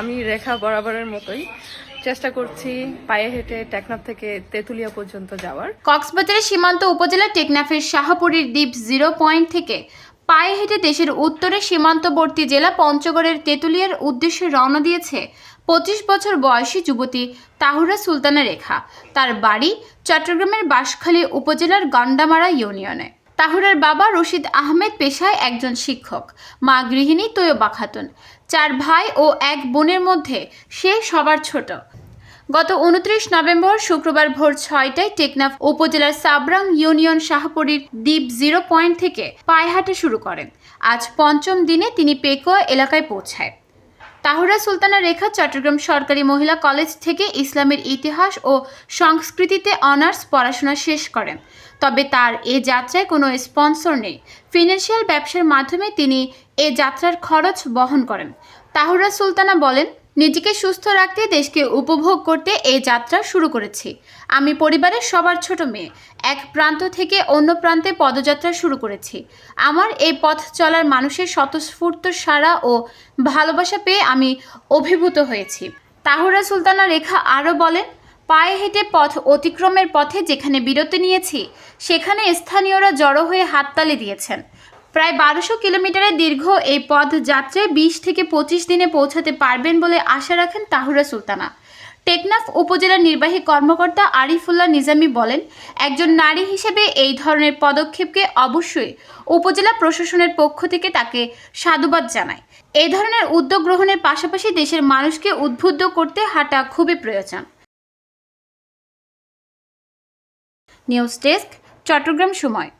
আমি রেখা বরাবরের মতোই চেষ্টা করছি পায়ে হেঁটে টেকনাফ থেকে তেঁতুলিয়া পর্যন্ত যাওয়ার। কক্সবাজারের সীমান্ত উপজেলা টেকনাফের শাহপুরীর দ্বীপ জিরো পয়েন্ট থেকে পায়ে হেঁটে দেশের উত্তরে সীমান্তবর্তী জেলা পঞ্চগড়ের তেঁতুলিয়ার উদ্দেশ্যে রওনা দিয়েছে পঁচিশ বছর বয়সী যুবতী তাহুরা সুলতানা রেখা। তার বাড়ি চট্টগ্রামের বাঁশখালী উপজেলার গন্ডামারা ইউনিয়নে। তাহুরার বাবা রশিদ আহমেদ পেশায় একজন শিক্ষক, মা গৃহিণী তৈয়বা খাতুন চার ভাই ও এক বোনের মধ্যে সে সবার ছোট। গত উনত্রিশ নভেম্বর শুক্রবার ভোর ছয়টায় টেকনাফ উপজেলার সাবরাং ইউনিয়ন শাহপুরীর দ্বীপ জিরো পয়েন্ট থেকে পায়ে হাঁটা শুরু করেন। আজ পঞ্চম দিনে তিনি পেকোয়া এলাকায় পৌঁছায়। তাহুরা সুলতানা রেখা চট্টগ্রাম সরকারি মহিলা কলেজ থেকে ইসলামের ইতিহাস ও সংস্কৃতিতে অনার্স পড়াশোনা শেষ করেন। তবে তার এ যাত্রায় কোনো স্পন্সর নেই। ফিনান্সিয়াল ব্যবসার মাধ্যমে তিনি এ যাত্রার খরচ বহন করেন। তাহুরা সুলতানা বলেন নিজেকে সুস্থ রাখতে, দেশকে উপভোগ করতে এই যাত্রা শুরু করেছি। আমি পরিবারের সবার ছোট মেয়ে। এক প্রান্ত থেকে অন্য প্রান্তে পদযাত্রা শুরু করেছি। আমার এই পথ চলার মানুষের স্বতঃস্ফূর্ত সাড়া ও ভালোবাসা পেয়ে আমি অভিভূত হয়েছি। তাহুরা সুলতানা রেখা আরও বলেন, পায়ে হেঁটে পথ অতিক্রমের পথে যেখানে বিরতি নিয়েছি, সেখানে স্থানীয়রা জড়ো হয়ে হাততালি দিয়েছেন। প্রায় বারোশো কিলোমিটারের দীর্ঘ এই পথ যাত্রায় বিশ থেকে পঁচিশ দিনে পৌঁছাতে পারবেন বলে আশা রাখেন তাহুরা সুলতানা। টেকনাফ উপজেলা নির্বাহী কর্মকর্তা আরিফুল্লাহ নিজামী বলেন, একজন নারী হিসেবে এই ধরনের পদক্ষেপকে অবশ্যই উপজেলা প্রশাসনের পক্ষ থেকে তাকে সাধুবাদ জানায়। এই ধরনের উদ্যোগ গ্রহণের পাশাপাশি দেশের মানুষকে উদ্বুদ্ধ করতে হাঁটা খুবই প্রয়োজন। নিউজ ডেস্ক, চট্টগ্রাম সময়।